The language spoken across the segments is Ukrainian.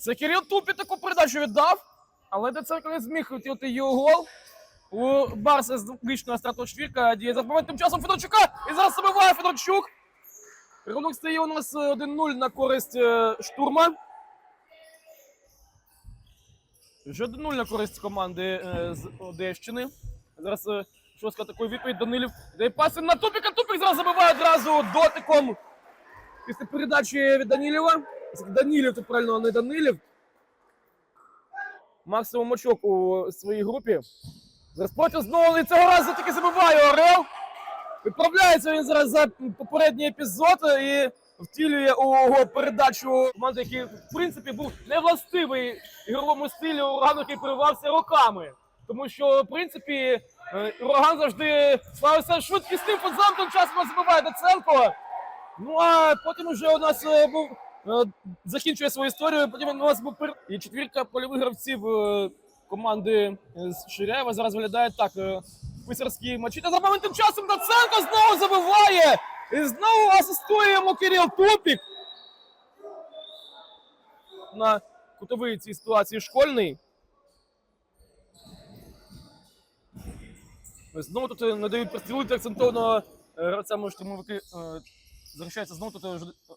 Це Кирил Тупі таку передачу віддав, але Деценко не зміг хотіти його гол. У Барса звична стратошвірка діє за моментом часом Федорчука. І зараз забиває Федорчук. Рахунок стає у нас 1-0 на користь е, штурма. Вже 1-0 на користь команди е, з Одещини. Зараз е, Шоска такої відповідь Данилів. Дає паси на Тупіка. Тупік зараз забиває одразу дотиком. Після передачі від Данілєва. Данілів, тут правильно, а не Данилів. Максимум очок у своїй групі. Зараз потім знову і цього разу таки забиває Орел. Відправляється він зараз за попередній епізод і втілює у передачу команди, який в принципі був невластивий ігровому стилю урагану, який переривався роками. Тому що, в принципі, е, ураган завжди славився швидкісним футзалом, тим часом забиває Доценко. Ну а потім вже у нас е, був закінчує свою історію. Потім у нас був пер... і четвірка польових гравців е, команди е, з Ширяєва зараз виглядає так. е, Писарські матчі. Та за моментом часом Доценко знову забиває! І знову асистує йому Кирил Тупік. На кутовий цій ситуації школьний. Знову тут е, не дають прострілити акцентовано е, гравцям штурмовики. е, Захищається знову тут е, е,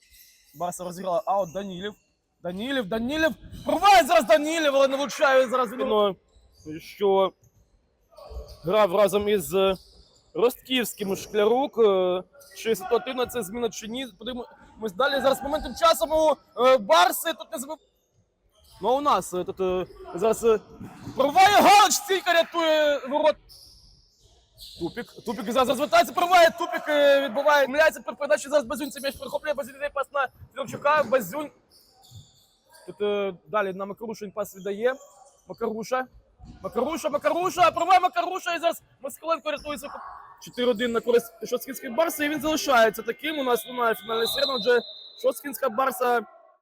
Барса розіграла. А от Данілів. Данілів, Данілів. Проває зараз Данілів, але не влучає зараз. Що грав разом із е, Ростківським Шклярук. Е, Чи ситуативна це зміна чи ні? Подивимось далі. Зараз моментом часом у е, Барси тут не забив. Ну а у нас е, тут е, зараз е, проває Галич, рятує ворот. Тупік. Тупік зараз розвертається, проває, Тупік е, відбуває. Миляється при зараз Базюнь це м'яч перехоплює, Базюнь пас на Федорчука, Базюнь. Тут е, далі на Макарушу він пас віддає. Макаруша. Макаруша, Макаруша, проває Макаруша і зараз Москаленко рятується. 4-1 на користь Шоцкінської Барса, і він залишається таким. У нас немає фінальної серії, отже Шоцкінська Барса